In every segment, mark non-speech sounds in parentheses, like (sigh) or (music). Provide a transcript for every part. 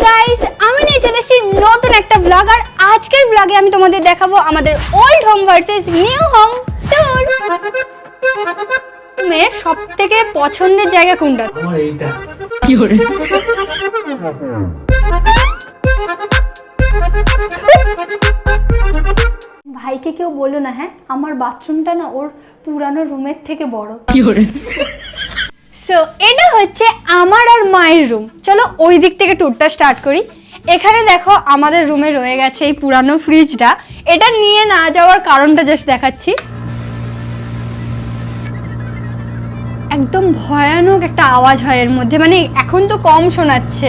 Guys আমি নিয়ে চলে এসেছি নতুন একটা ব্লগ আর আজকের ব্লগে আমি তোমাদের দেখাবো আমাদের old home versus new home tour মেয়ের সব থেকে পছন্দের জায়গা কোনটা? আমার এইটা। ভাইকে কেউ বলল না হ্যাঁ? আমার বাথরুমটা না ওর পুরানো রুমের থেকে বড়। সো এটা হচ্ছে আমার আর মায়ের রুম চলো ওই দিক থেকে ট্যুরটা স্টার্ট করি। এখানে দেখো আমাদের রুমে রয়ে গেছে এই পুরানো ফ্রিজটা এটা নিয়ে না যাওয়ার কারণটা জাস্ট দেখাচ্ছি। একদম ভয়ানক একটা আওয়াজ হয় এর মধ্যে মানে এখন তো কম শোনাচ্ছে।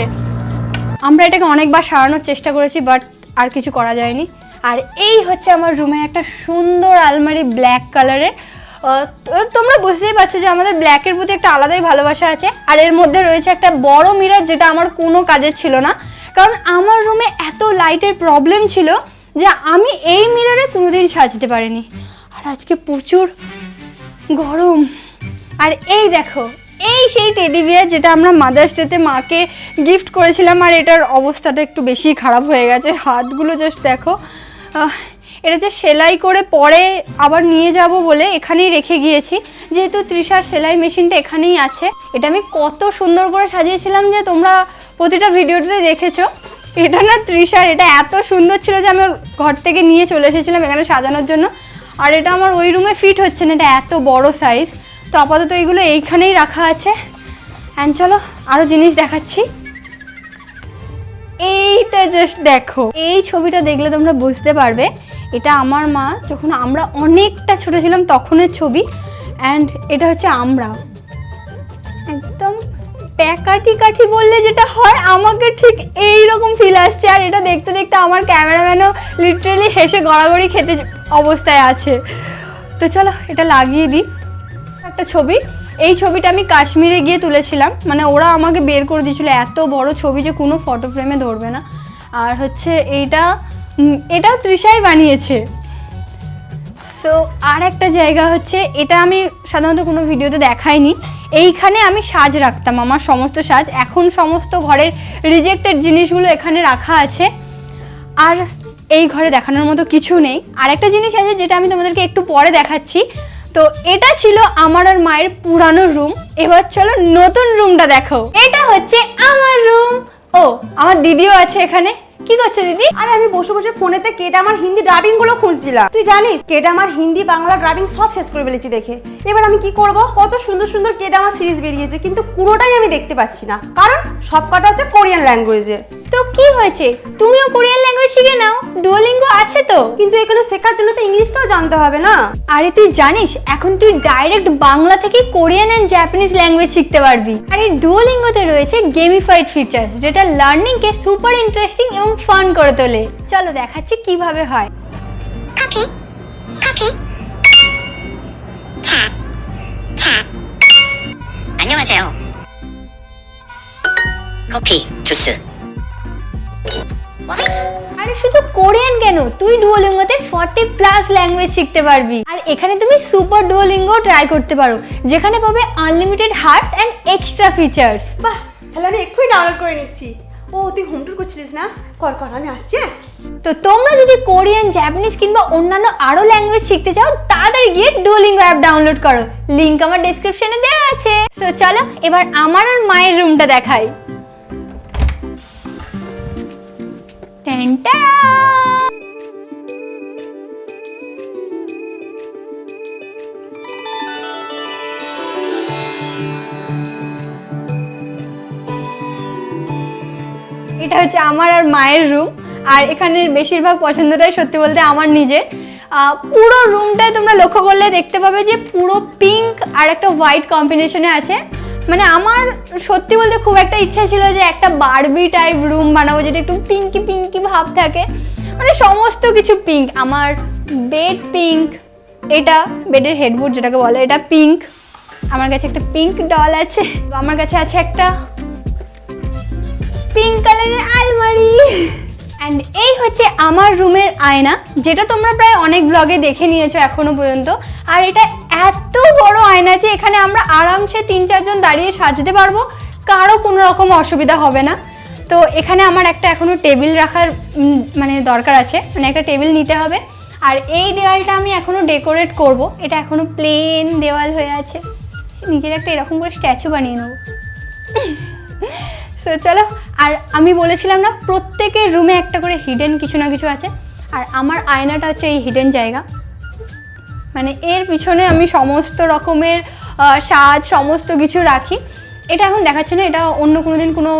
আমরা এটাকে অনেকবার সারানোর চেষ্টা করেছি বাট আর কিছু করা যায়নি। আর এই হচ্ছে আমার রুমের একটা সুন্দর আলমারি ব্ল্যাক কালারের তোমরা বুঝতেই পারছ যে আমাদের ব্ল্যাকের প্রতি একটা আলাদাই ভালোবাসা আছে, আর এর মধ্যে রয়েছে একটা বড় মিরর যেটা আমার কোনো কাজের ছিল না। কারণ আমার রুমে এত লাইটের প্রবলেম ছিল যে আমি এই মিররে কোনোদিন সাজতে পারিনি। আর আজকে প্রচুর গরম। আর এই দেখো, এই সেই টেডি বিয়ার যেটা আমরা মাদার্স ডেতে মাকে গিফট করেছিলাম, আর এটার অবস্থাটা একটু বেশি খারাপ হয়ে গেছে। হাতগুলো জাস্ট দেখো। এটা যে সেলাই করে পরে আবার নিয়ে যাব বলে এখানেই রেখে গিয়েছি। যেহেতু তৃষার সেলাই মেশিনটা এখানেই আছে। এটা আমি কত সুন্দর করে সাজিয়েছিলাম যে তোমরা প্রতিটা ভিডিওতে দেখেছ। এটা না তৃষার, এটা এত সুন্দর ছিল যে আমি ঘর থেকে নিয়ে চলে এসেছিলাম এখানে সাজানোর জন্য। আর এটা আমার ওই রুমে ফিট হচ্ছে না, এটা এত বড় সাইজ তো আপাতত এইগুলো এইখানেই রাখা আছে। অ্যান্ড চলো আরও জিনিস দেখাচ্ছি। এইটা জাস্ট দেখো। এই ছবিটা দেখলে তোমরা বুঝতে পারবে এটা আমার মা, যখন আমরা অনেকটা ছোট ছিলাম তখনের ছবি। অ্যান্ড এটা হচ্ছে আমরা। একদম প্যাকাটি কাঠি বললে যেটা হয়, আমাকে ঠিক এই রকম ফিল আসছে। আর এটা দেখতে দেখতে আমার ক্যামেরাম্যানও লিটারালি হেসে গড়াগড়ি খেতে অবস্থায় আছে। তো চলো, এটা লাগিয়ে দিই। একটা ছবি। এই ছবিটা আমি কাশ্মীরে গিয়ে তুলেছিলাম। মানে ওরা আমাকে বের করে দিয়েছিল। এত বড় ছবি যে কোনো ফটো ফ্রেমে ধরবে না। আর হচ্ছে এইটা এটাও তৃষাই বানিয়েছে। সো আর একটা জায়গা হচ্ছে, এটা আমি সাধারণত কোনো ভিডিওতে দেখাইনি। এইখানে আমি সাজ রাখতাম, আমার সমস্ত সাজ। এখন সমস্ত ঘরের রিজেক্টেড জিনিসগুলো এখানে রাখা আছে। আর এই ঘরে দেখানোর মতো কিছু নেই। আর একটা জিনিস আছে যেটা আমি তোমাদেরকে একটু পরে দেখাচ্ছি। তো এটা ছিল আমার আর মায়ের পুরানো রুম এবার চলো নতুন রুমটা দেখো। এটা হচ্ছে আমার রুম ও, আমার দিদিও আছে এখানে। কি করছে দিদি? আরে আমি বসে বসে ফোনেতে কেটে আমার হিন্দি ডাবিংগুলো খুঁজছিলাম। তুই জানিস কেটে আমার হিন্দি বাংলা ডাবিং সব শেষ করে ফেলেছি দেখে। এবার আমি কি করব? কত সুন্দর সুন্দর কেটে আমার সিরিজ বেরিয়েছে কিন্তু কোনোটাই আমি দেখতে পাচ্ছি না। কারণ সব কটা হচ্ছে কোরিয়ান ল্যাঙ্গুয়েজে তো কি হয়েছে? তুমিও কোরিয়ান ল্যাঙ্গুয়েজ শিখে নাও ডুয়োলিঙ্গো আছে তো। কিন্তু এখানে শেখার জন্য তো ইংলিশটাও জানতে হবে না। আরে তুই জানিস এখন তুই ডাইরেক্ট বাংলা থেকে কোরিয়ান অ্যান্ড জাপানিজ ল্যাঙ্গুয়েজ শিখতে পারবি। আর এই ডুয়োলিঙ্গোতে রয়েছে গেমিফাইড ফিচার্স যেটা লার্নিংকে সুপার ইন্টারেস্টিং এবং ফান করে তোলে চলো দেখাচ্ছি কিভাবে হয় 커피 커피 차 차. 안녕하세요 커피 주스 আরে শুধু কোরিয়ান কেন তুই ডুয়োলিঙ্গোতে 40 প্লাস ল্যাঙ্গুয়েজ শিখতে পারবি আর এখানে তুমি সুপার ডুয়োলিঙ্গো ট্রাই করতে পারো যেখানে পাবে unlimited hearts and extra features বাহ তাহলে আমি এক্ষুনি ডাউনলোড করে নিচ্ছি ও, তুই হোম করছিলিস না? কর কর, আমি আসছি হ্যাঁ? তো তোমরা যদি কোরিয়ান জাপানিজ কিংবা অন্যান্য আরও ল্যাঙ্গুয়েজ শিখতে চাও, তাড়াতাড়ি গিয়ে ডুয়োলিঙ্গো অ্যাপ ডাউনলোড করো। লিংক আমার ডেসক্রিপশনে দেওয়া আছে। সো চলো, এবার আমার আর মায়ের রুমটা দেখাই। টেনটা এটা হচ্ছে আমার আর মায়ের রুম আর এখানের বেশিরভাগ পছন্দটাই সত্যি বলতে আমার নিজের। পুরো রুমটায় তোমরা লক্ষ্য করলে দেখতে পাবে যে পুরো পিঙ্ক আর একটা হোয়াইট কম্বিনেশনে আছে। মানে আমার সত্যি বলতে খুব একটা ইচ্ছা ছিল যে একটা বারবি টাইপ রুম বানাবো, যেটা একটু পিঙ্কি পিঙ্কি ভাব থাকে। মানে সমস্ত কিছু পিঙ্ক আমার বেড পিঙ্ক এটা বেডের হেডবোর্ড যেটাকে বলে, এটা পিঙ্ক আমার কাছে একটা পিঙ্ক ডল আছে। আমার কাছে আছে একটা পিঙ্ক কালারের আলমারি। অ্যান্ড এই হচ্ছে আমার রুমের আয়না, যেটা তোমরা প্রায় অনেক ব্লগে দেখে নিয়েছো এখনও পর্যন্ত। আর এটা এত বড় আয়না যে এখানে আমরা আরামসে তিন চারজন দাঁড়িয়ে সাজতে পারব, কারও কোনো রকম অসুবিধা হবে না। তো এখানে আমার একটা এখনও টেবিল রাখার মানে দরকার আছে মানে একটা টেবিল নিতে হবে। আর এই দেওয়ালটা আমি এখনও ডেকোরেট করব, এটা এখনও প্লেন দেওয়াল হয়ে আছে। নিজের একটা এরকম করে স্ট্যাচু বানিয়ে নেব। সো চলো, আর আমি বলেছিলাম না, প্রত্যেকের রুমে একটা করে হিডেন কিছু না কিছু আছে। আর আমার আয়নাটা হচ্ছে এই হিডেন জায়গা। মানে এর পিছনে আমি সমস্ত রকমের সাজ, সমস্ত কিছু রাখি। এটা এখন দেখাচ্ছে না, এটা অন্য কোনো দিন কোনো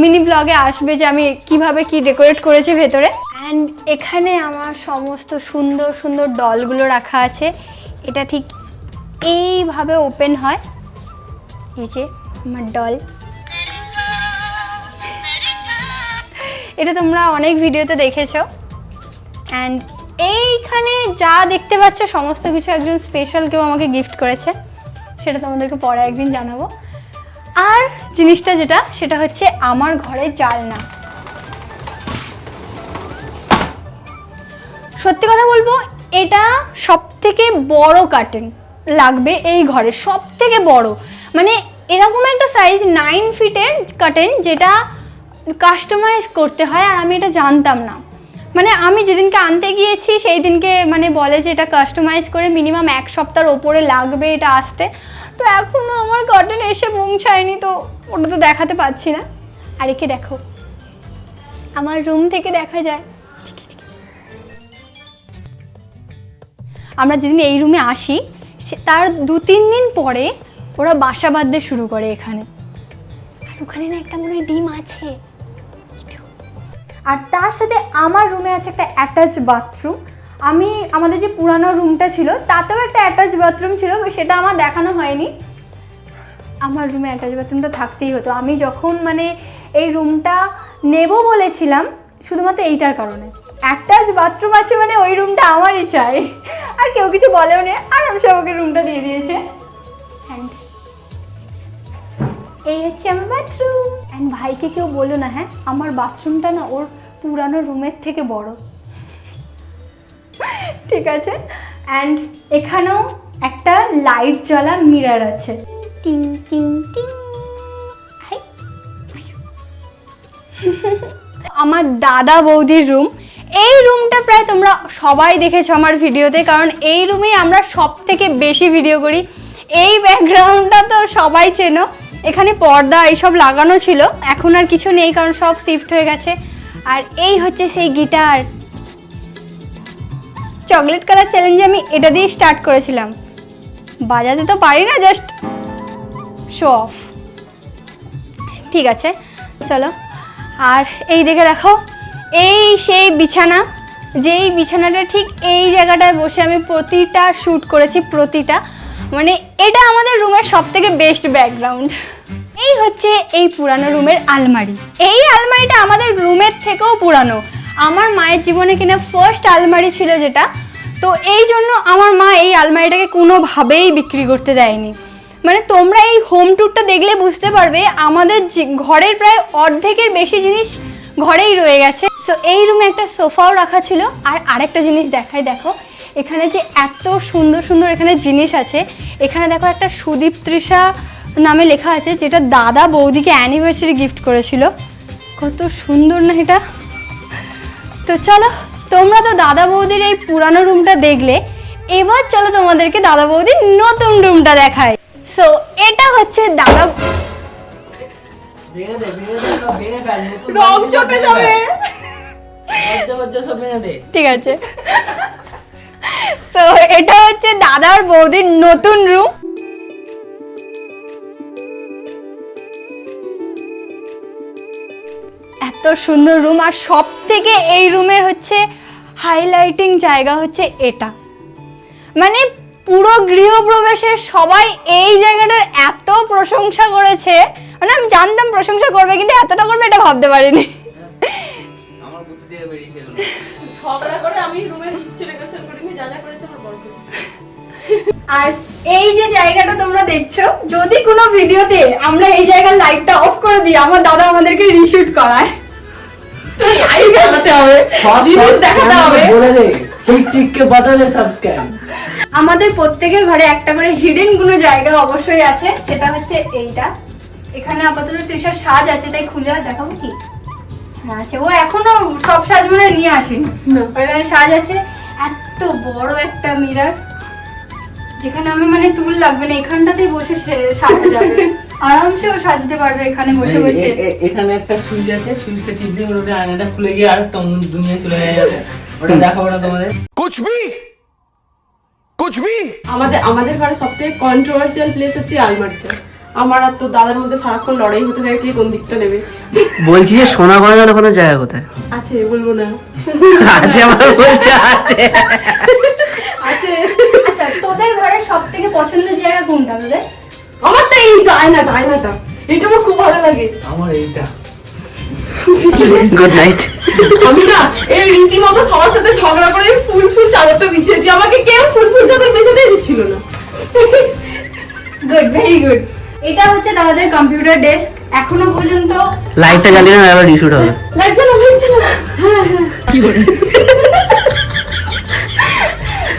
মিনি ব্লগে আসবে যে আমি কীভাবে কি ডেকোরেট করেছি ভেতরে। অ্যান্ড এখানে আমার সমস্ত সুন্দর সুন্দর ডলগুলো রাখা আছে। এটা ঠিক এইভাবে ওপেন হয়। এই যে আমার ডল এটা তোমরা অনেক ভিডিওতে দেখেছ। অ্যান্ড এইখানে যা দেখতে পাচ্ছ, সমস্ত কিছু একজন স্পেশাল কেউ আমাকে গিফট করেছে। সেটা তোমাদেরকে পরে একদিন জানাব। আর জিনিসটা যেটা, সেটা হচ্ছে আমার ঘরে জালনা। সত্যি কথা বলব, এটা সব থেকে বড় কার্টেন লাগবে এই ঘরে সব থেকে বড়। মানে এরকম একটা সাইজ নাইন ফিটের কার্টেন যেটা কাস্টমাইজ করতে হয় আর আমি এটা জানতাম না। মানে আমি যেদিনকে আনতে গিয়েছি, সেই দিনকে মানে বলে যে এটা কাস্টমাইজ করে মিনিমাম এক সপ্তাহের ওপরে লাগবে এটা আসতে। তো এখনও আমার কার্টেন এসে পৌঁছায়নি, তো ওটা তো দেখাতে পাচ্ছি না। আর একে দেখো, আমার রুম থেকে দেখা যায়। আমরা যেদিন এই রুমে আসি, সে তার দু তিন দিন পরে ওরা বাসা বাঁধতে শুরু করে এখানে। আর ওখানে না একটা মনে হয় ডিম আছে। আর তার সাথে আমার রুমে আছে একটা অ্যাটাচ বাথরুম আমি, আমাদের যে পুরানো রুমটা ছিল, তাতেও একটা অ্যাটাচ বাথরুম ছিল সেটা আমার দেখানো হয়নি। আমার রুমে অ্যাটাচ বাথরুমটা থাকতেই হতো। আমি যখন মানে এই রুমটা নেব বলেছিলাম, শুধুমাত্র এইটার কারণে। অ্যাটাচ বাথরুম আছে মানে ওই রুমটা আমারই চাই। আর কেউ কিছু বলেও নেই আর আমি আমাকে রুমটা দিয়ে দিয়েছে। এই হচ্ছে আমার বাথরুম অ্যান্ড ভাইকে কেউ বলো না হ্যাঁ? আমার বাথরুমটা না ওর পুরানো রুমের থেকে বড়। ঠিক আছে? অ্যান্ড এখানেও একটা লাইট জ্বলা মিরার আছে। টিং টিং টিং। আমার দাদা বৌদির রুম এই রুমটা প্রায় তোমরা সবাই দেখেছ আমার ভিডিওতে কারণ এই রুমেই আমরা সব থেকে বেশি ভিডিও করি। এই ব্যাকগ্রাউন্ডটা তো সবাই চেনো। এখানে পর্দা এইসব লাগানো ছিল। এখন আর কিছু নেই, কারণ সব শিফট হয়ে গেছে। আর এই হচ্ছে সেই গিটার চকলেট কালার চ্যালেঞ্জে আমি এটা দিয়ে স্টার্ট করেছিলাম। বাজাতে তো পারি না জাস্ট শো অফ ঠিক আছে, চলো। আর এই দিকে দেখো, এই সেই বিছানা, যেই বিছানাটা ঠিক এই জায়গাটায় বসে আমি প্রতিটা শ্যুট করেছি, প্রতিটা। মানে এটা আমাদের রুমের সব থেকে বেস্ট ব্যাকগ্রাউন্ড এই হচ্ছে এই পুরানো রুমের আলমারি। এই আলমারিটা আমাদের রুমের থেকেও পুরানো। আমার মায়ের জীবনে কিনা ফার্স্ট আলমারি ছিল যেটা, তো এই জন্য আমার মা এই আলমারিটাকে কোনোভাবেই বিক্রি করতে দেয়নি। মানে তোমরা এই হোম ট্যুরটা দেখলে বুঝতে পারবে, আমাদের ঘরের প্রায় অর্ধেকের বেশি জিনিস ঘরেই রয়ে গেছে। সো এই রুমে একটা সোফাও রাখা ছিল। আর আরেকটা জিনিস দেখাই দেখো এখানে যে এত সুন্দর সুন্দর এখানে জিনিস আছে এখানে দেখো একটা সুদীপ তৃষা নামে লেখা আছে যেটা দাদা বৌদিকে অ্যানিভার্সারি গিফট করেছিল। কত সুন্দর না এটা? তো চলো তোমরা তো দাদা বৌদির এই পুরানো রুমটা দেখলে এবার চলো তোমাদেরকে দাদা বৌদির নতুন রুমটা দেখায় সো এটা হচ্ছে দাদা রং চটে যাবে। ঠিক আছে। তো এটা হচ্ছে দাদার বৌদির নতুন রুম এত সুন্দর রুম আর সব থেকে এই রুমের হচ্ছে হাইলাইটিং জায়গা হচ্ছে এটা। মানে পুরো গৃহপ্রবেশের সবাই এই জায়গাটার এত প্রশংসা করেছে। মানে আমি জানতাম প্রশংসা করবে, কিন্তু এতটা করবে এটা ভাবতে পারিনি। আমার বুদ্ধি থেকে বেরিয়েছে এগুলো। ঝগড়া করে আমি কিচ্ছু ডেকোরেশন করিনি যা যা করেছে আমার করেছে। আর এই যে জায়গাটা তোমরা দেখছ যদি কোনো ভিডিওতে আমরা এই জায়গার লাইটটা অফ করে দিই আমার দাদা আমাদেরকে রিশুট করায়। লাইট দেখাতে হবে। জিনিস দেখাতে হবে। আমাদের প্রত্যেকের ঘরে একটা করে হিডেন কোনো জায়গা অবশ্যই আছে সেটা হচ্ছে এইটা। এখানে আপাতত তৃষার সাজ আছে তাই খুলে আর দেখাবো কি? আছে। ও এখনও সব সাজ মনে নিয়ে আসেনি। ওখানে সাজ আছে। এত বড় একটা মিরার যেখানে আমি মানে তুল লাগবে না এখানটাতেই বসে সাজা যাবে। (laughs) আরামসে ও সাজতে পারবে এখানে বসে বসে। এখানে একটা সুইচ আছে সুইচটা টিপ দিয়ে ওটা আয়নাটা খুলে গিয়ে আর একটা দুনিয়া চলে যাবে। ওটা দেখাবো না তোমাদের। কুছ ভি কুছ ভি আমাদের আমাদের ঘরে সবথেকে কন্ট্রোভার্সিয়াল প্লেস হচ্ছে আলমারিটা আমার আর তো দাদার মধ্যে সারাক্ষণ লড়াই হতে থাকে কে কোন দিকটা নেবে? বলছি যে সোনা গয়নার ওখানে জায়গা কোথায়? আছে বলব না। আছে আমার বলছে আছে। আছে। আচ্ছা তোদের ঘরে সব থেকে পছন্দের জায়গা কোনটা তোদের? আমার তো এই আয়নাটা আয়নাটা। এটা আমার খুব ভালো লাগে। আমার এইটা। গুড নাইট আমি না এই রীতিমতো সবার সাথে ঝগড়া করে ফুল ফুল চাদরটা বিছিয়েছি। আমাকে কেউ ফুল ফুল চাদর বিছাতেই দিচ্ছিল না। গুড ভেরি গুড এটা হচ্ছে আমাদের কম্পিউটার ডেস্ক এখনও পর্যন্ত লাইটটা জ্বালিয়ে না আবার রিশুট হবে। লাগছে না লাগছে না। হ্যাঁ হ্যাঁ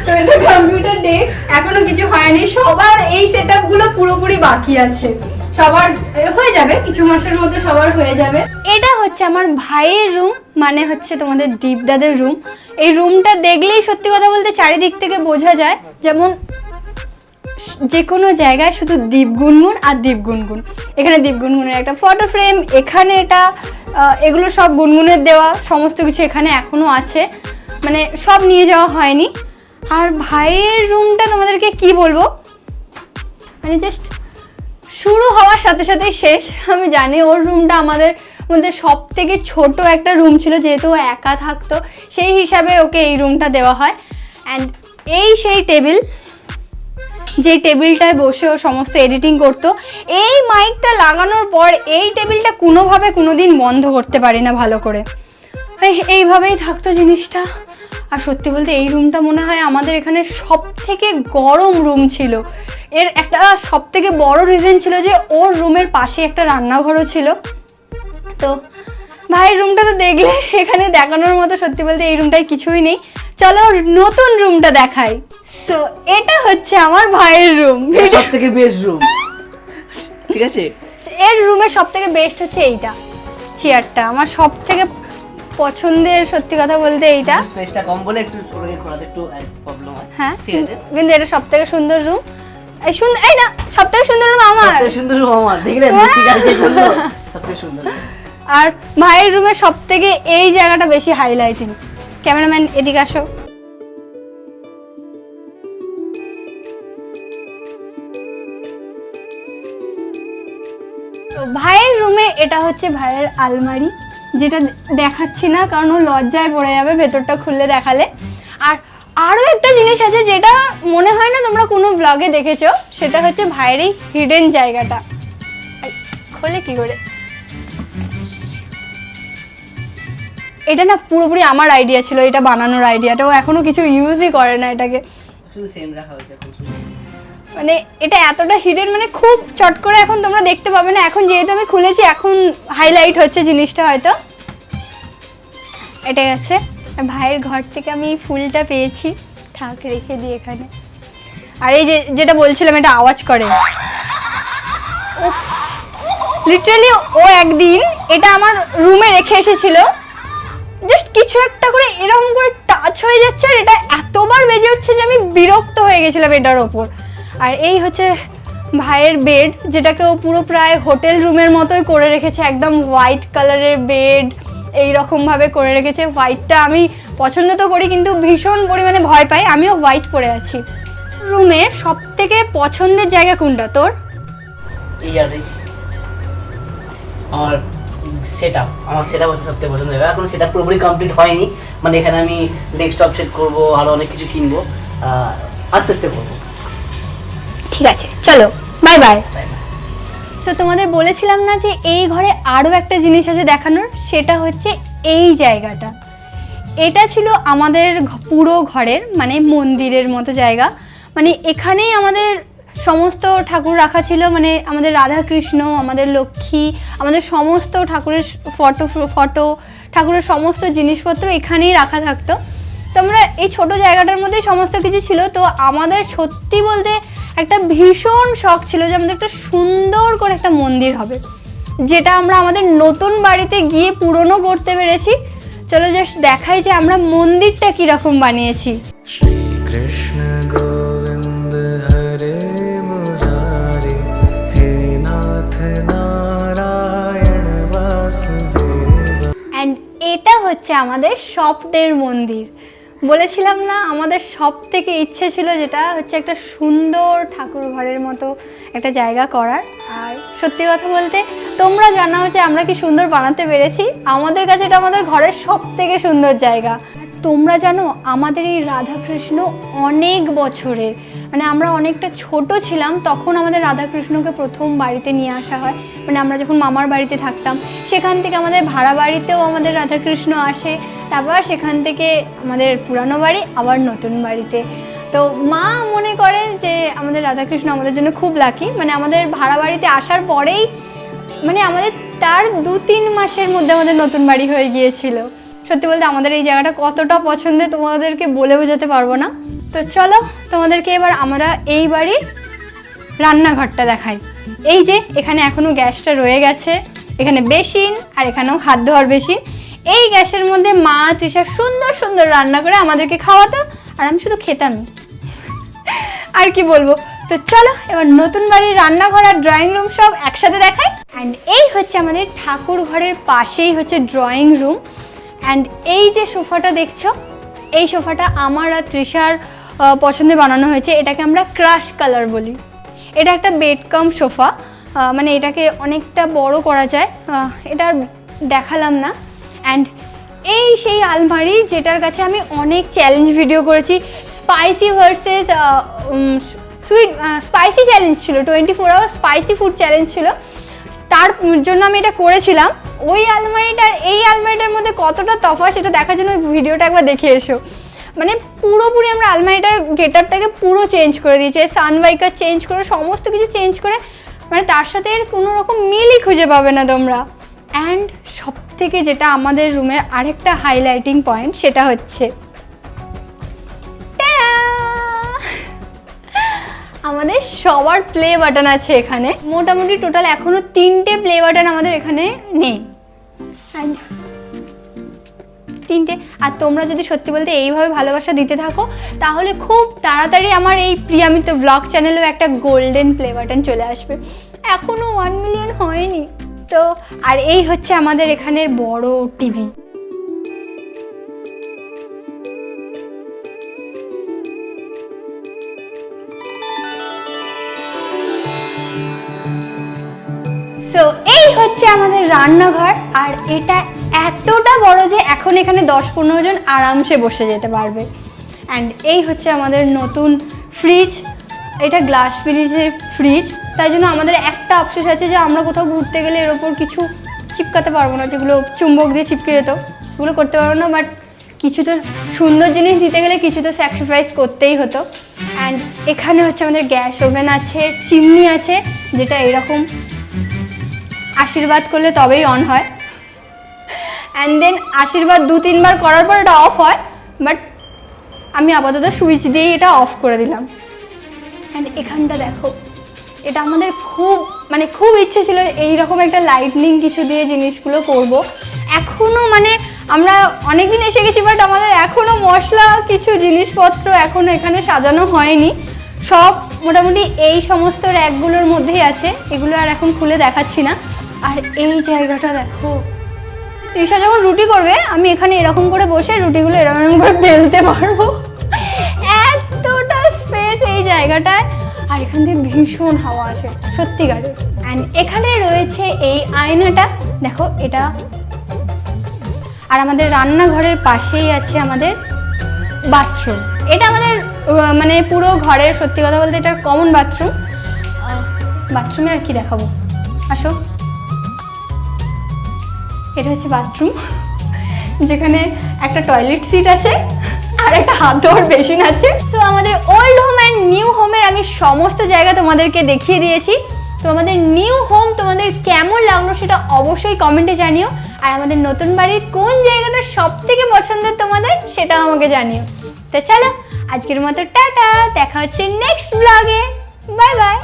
তো এটা কম্পিউটার ডেস্ক এখনও কিছু হয়নি। সবার এই সেটআপগুলো পুরোপুরি বাকি আছে। সবার হয়ে যাবে। কিছু মাসের মধ্যে সবার হয়ে যাবে। এটা হচ্ছে আমার ভাইয়ের রুম মানে হচ্ছে তোমাদের দীপদাদের রুম এই রুমটা দেখলেই সত্যি কথা বলতে চারিদিক থেকে বোঝা যায় যেমন যে কোনো জায়গায় শুধু দীপ গুনগুন আর দীপ গুনগুন। এখানে দীপ গুনগুনের একটা ফটো ফ্রেম এখানে এটা এগুলো সব গুনগুনের দেওয়া, সমস্ত কিছু এখানে এখনও আছে। মানে সব নিয়ে যাওয়া হয়নি। আর ভাইয়ের রুমটা তোমাদেরকে কি বলব? মানে জাস্ট শুরু হওয়ার সাথে সাথেই শেষ। আমি জানি ওর রুমটা আমাদের মধ্যে সব থেকে ছোট একটা রুম ছিল, যেহেতু ও একা থাকতো। সেই হিসাবে ওকে এই রুমটা দেওয়া হয়। অ্যান্ড এই সেই টেবিল যে টেবিলটায় বসে ও সমস্ত এডিটিং করতো, এই মাইকটা লাগানোর পর এই টেবিলটা কোনোভাবে কোনো দিন বন্ধ করতে পারি না ভালো করে। এইভাবেই থাকতো জিনিসটা। আর সত্যি বলতে এই রুমটা মনে হয় আমাদের এখানে সব থেকে গরম রুম ছিল। এর একটা সব থেকে বড় রিজন ছিল যে ওর রুমের পাশে একটা রান্নাঘরও ছিল। তো ভাইয়ের রুমটা তো দেখলে এখানে দেখানোর মতো সত্যি বলতে এই রুমটায় কিছুই নেই। চলো নতুন রুমটা দেখাই। সো এটা হচ্ছে আমার ভাইয়ের রুম সব থেকে বেস্ট রুম ঠিক আছে? এর রুমের সব থেকে বেস্ট হচ্ছে এইটা চেয়ারটা আমার সব থেকে পছন্দের সত্যি কথা বলতে এইটা। স্পেসটা কম বলে একটু ওটাকে ঘোরাতে একটু প্রবলেম হয়। হ্যাঁ ঠিক আছে? কিন্তু এটা সব থেকে সুন্দর রুম এই সুন্দর এই না সব থেকে সুন্দর রুম আমার। সবথেকে সুন্দর রুম আমার। দেখলেন ঠিক আছে সুন্দর? সবথেকে সুন্দর আর ভাইয়ের রুমের সব থেকে এই জায়গাটা বেশি হাইলাইটিং ক্যামেরাম্যান এদিকে আসো। এটা হচ্ছে ভাইয়ের আলমারি, যেটা দেখাচ্ছি না, কারণ ও লজ্জায় পড়ে যাবে ভেতরটা খুললে দেখালে। আর আরও একটা জিনিস আছে যেটা মনে হয় না তোমরা কোনো ব্লগে দেখেছ, সেটা হচ্ছে ভাইয়ের এই হিডেন জায়গাটা। খোলে কি করে? এটা না পুরোপুরি আমার আইডিয়া ছিল, এটা বানানোর আইডিয়াটা ও এখনও কিছু ইউজই করে না এটাকে। রাখা হয়েছে। মানে এটা এতটা হিডেন মানে খুব চট করে এখন তোমরা দেখতে পাবে না। এখন যেহেতু আমি খুলেছি, এখন হাইলাইট হচ্ছে জিনিসটা হয়তো। এটাই আছে ভাইয়ের ঘর থেকে আমি ফুলটা পেয়েছি। থাক, রেখে দিই এখানে। আর এই যে, যেটা বলছিলাম, এটা আওয়াজ করে। লিটারালি ও একদিন এটা আমার রুমে রেখে এসেছিল। জাস্ট কিছু একটা করে এরকম করে টাচ হয়ে যাচ্ছে আর এটা এতবার বেজে উঠছে যে আমি বিরক্ত হয়ে গেছিলাম এটার ওপর। আর এই হচ্ছে ভাইয়ের বেড যেটাকে ও পুরো প্রায় হোটেল রুমের মতোই করে রেখেছে, একদম হোয়াইট কালারের বেড এই রকমভাবে করে রেখেছে। হোয়াইটটা আমি পছন্দ তো করি, কিন্তু ভীষণ পরিমাণে ভয় পাই। আমিও হোয়াইট পরে আছি। রুমের সব থেকে পছন্দের জায়গা কোনটা তোর। আমার সেট আপ আমার সেট আপ হচ্ছে সবথেকে পছন্দ এখন সেটা পুরোপুরি কমপ্লিট হয়নি। মানে এখানে আমি ডেস্কটপ সেট করব, আরও অনেক কিছু কিনবো। আস্তে আস্তে করব। ঠিক আছে, চলো বাই বাই. সো তোমাদের বলেছিলাম না যে এই ঘরে আরও একটা জিনিস আছে দেখানোর? সেটা হচ্ছে এই জায়গাটা। এটা ছিল আমাদের পুরো ঘরের মানে মন্দিরের মতো জায়গা। মানে এখানেই আমাদের সমস্ত ঠাকুর রাখা ছিল মানে আমাদের রাধা কৃষ্ণ আমাদের লক্ষ্মী, আমাদের সমস্ত ঠাকুরের ফটো ফটো, ঠাকুরের সমস্ত জিনিসপত্র এখানেই রাখা থাকতো। তো আমরা এই ছোট জায়গাটার মধ্যেই সমস্ত কিছু ছিল। তো আমাদের সত্যি বলতে একটা ভীষণ শখ ছিল যে আমাদের একটা সুন্দর করে একটা মন্দির হবে যেটা আমরা আমাদের নতুন বাড়িতে গিয়ে পুরনো করতে পেরেছি। চলো জাস্ট দেখাই যে আমরা মন্দিরটা কীরকম বানিয়েছি। অ্যান্ড এটা হচ্ছে আমাদের স্বপ্নের মন্দির। বলেছিলাম না, আমাদের সব থেকে ইচ্ছে ছিল যেটা হচ্ছে একটা সুন্দর ঠাকুর ঘরের মতো একটা জায়গা করার। আর সত্যি কথা বলতে, তোমরা জানাও যে আমরা কি সুন্দর বানাতে পেরেছি। আমাদের কাছে এটা আমাদের ঘরের সব থেকে সুন্দর জায়গা। তোমরা জানো, আমাদের এই রাধাকৃষ্ণ অনেক বছরের মানে আমরা অনেকটা ছোট ছিলাম, তখন আমাদের রাধাকৃষ্ণকে প্রথম বাড়িতে নিয়ে আসা হয়। মানে আমরা যখন মামার বাড়িতে থাকতাম, সেখান থেকে আমাদের ভাড়া বাড়িতেও আমাদের রাধাকৃষ্ণ আসে। তারপর সেখান থেকে আমাদের পুরানো বাড়ি, আবার নতুন বাড়িতে। তো মা মনে করে যে আমাদের রাধাকৃষ্ণ আমাদের জন্য খুব লাকি মানে আমাদের ভাড়া বাড়িতে আসার পরেই মানে আমাদের তার দু তিন মাসের মধ্যে আমাদের নতুন বাড়ি হয়ে গিয়েছিল। সত্যি বলতে আমাদের এই জায়গাটা কতটা পছন্দের তোমাদেরকে বলে বোঝাতে পারব না। তো চলো, তোমাদেরকে এবার আমরা এই বাড়ির রান্নাঘরটা দেখাই। এই যে, এখানে এখনও গ্যাসটা রয়ে গেছে, এখানে বেসিন আর এখানেও হাত ধোয়ার বেসিন। এই গ্যাসের মধ্যে মা তৃষা সুন্দর সুন্দর রান্না করে আমাদেরকে খাওয়াতো, আর আমি শুধু খেতামই। আর কি বলব? তো চলো, এবার নতুন বাড়ির রান্নাঘর আর ড্রয়িং রুম সব একসাথে দেখাই। অ্যান্ড এই হচ্ছে আমাদের ঠাকুর ঘরের পাশেই হচ্ছে ড্রয়িং রুম অ্যান্ড এই যে সোফাটা দেখছ, এই সোফাটা আমার আর তৃষার পছন্দে বানানো হয়েছে। এটাকে আমরা ক্রাশ কালার বলি। এটা একটা বেড কাম সোফা মানে এটাকে অনেকটা বড় করা যায়। এটা দেখালাম না। অ্যান্ড এই সেই আলমারি যেটার কাছে আমি অনেক চ্যালেঞ্জ ভিডিও করেছি। Spicy versus sweet spicy challenge ছিল। Twenty four hour spicy food challenge ছিল। তার জন্য আমি এটা করেছিলাম। ওই আলমারিটার, এই আলমারিটার মধ্যে কতটা তফাৎ সেটা দেখার জন্য ভিডিওটা একবার দেখে এসো। মানে পুরোপুরি আমরা আলমারিটার গেটারটাকে পুরো চেঞ্জ করে দিয়েছি। সানবাইকার চেঞ্জ করে, সমস্ত কিছু চেঞ্জ করে মানে তার সাথে এর কোনো রকম মিলই খুঁজে পাবে না তোমরা। অ্যান্ড সব থেকে যেটা আমাদের রুমের আরেকটা হাইলাইটিং পয়েন্ট সেটা হচ্ছে আমাদের সবার প্লে বাটন আছে এখানে। মোটামুটি টোটাল এখনও তিনটে প্লে বাটন আমাদের এখানে নেই। And তিনটে। আর তোমরা যদি সত্যি বলতে এইভাবে ভালোবাসা দিতে থাকো তাহলে খুব তাড়াতাড়ি আমার এই প্রিয়ামিত ব্লগ চ্যানেলেও একটা গোল্ডেন প্লে বাটন চলে আসবে। এখনও ওয়ান মিলিয়ন হয়নি। তো, আর এই হচ্ছে আমাদের এখানের বড় টিভি। সো এই হচ্ছে আমাদের রান্নাঘর, আর এটা এতটা বড় যে এখন এখানে দশ পনেরো জন আরামসে বসে যেতে পারবে। অ্যান্ড এই হচ্ছে আমাদের নতুন ফ্রিজ এটা গ্লাস ফ্রিজের ফ্রিজ তাই জন্য আমাদের একটা অপশন আছে যে আমরা কোথাও ঘুরতে গেলে এর ওপর কিছু চিপকাতে পারব না, যেগুলো চুম্বক দিয়ে চিপকে যেত ওগুলো করতে পারব না বাট কিছু তো সুন্দর জিনিস নিতে গেলে কিছু তো স্যাক্রিফাইস করতেই হতো। অ্যান্ড এখানে হচ্ছে আমাদের গ্যাস ওভেন আছে চিমনি আছে, যেটা এরকম আশীর্বাদ করলে তবেই অন হয়। অ্যান্ড দেন আশীর্বাদ দু তিনবার করার পর এটা অফ হয় বাট আমি আপাতত সুইচ দিয়েই এটা অফ করে দিলাম। অ্যান্ড এখানটা দেখো। এটা আমাদের খুব মানে খুব ইচ্ছে ছিল এই রকম একটা লাইটনিং কিছু দিয়ে জিনিসগুলো করব। এখনও মানে আমরা অনেক দিন এসে গেছি বাট আমাদের এখনও মশলা কিছু জিনিসপত্র এখনও এখানে সাজানো হয়নি। সব মোটামুটি এই সমস্ত র্যাকগুলোর মধ্যেই আছে। এগুলো আর এখন খুলে দেখাচ্ছি না। আর এই জায়গাটা দেখো। তৃষা যখন রুটি করবে, আমি এখানে এরকম করে বসে রুটিগুলো এরকম করে বেলতে পারব। স্পেস এই জায়গাটায়। আর এখান থেকে ভীষণ হাওয়া আসে সত্যিকারের অ্যান্ড এখানে রয়েছে এই আয়নাটা। দেখো, এটা। আর আমাদের রান্নাঘরের পাশেই আছে আমাদের বাথরুম। এটা আমাদের মানে পুরো ঘরের, সত্যি কথা বলতে এটা কমন বাথরুম বাথরুমে আর কি দেখাবো? আসো। এটা হচ্ছে বাথরুম যেখানে একটা টয়লেট সিট আছে। আর একটা হাত ধোয়ার বেসিন আছে তো আমাদের ওল্ড হোম অ্যান্ড নিউ হোমের আমি সমস্ত জায়গা তোমাদেরকে দেখিয়ে দিয়েছি। তো আমাদের নিউ হোম তোমাদের কেমন লাগল সেটা অবশ্যই কমেন্টে জানিও। আর আমাদের নতুন বাড়ির কোন জায়গাটা সব থেকে পছন্দের তোমাদের সেটাও আমাকে জানিও। তো চলো, আজকের মতো টাটা, দেখা হচ্ছে নেক্সট ব্লগে বাই বাই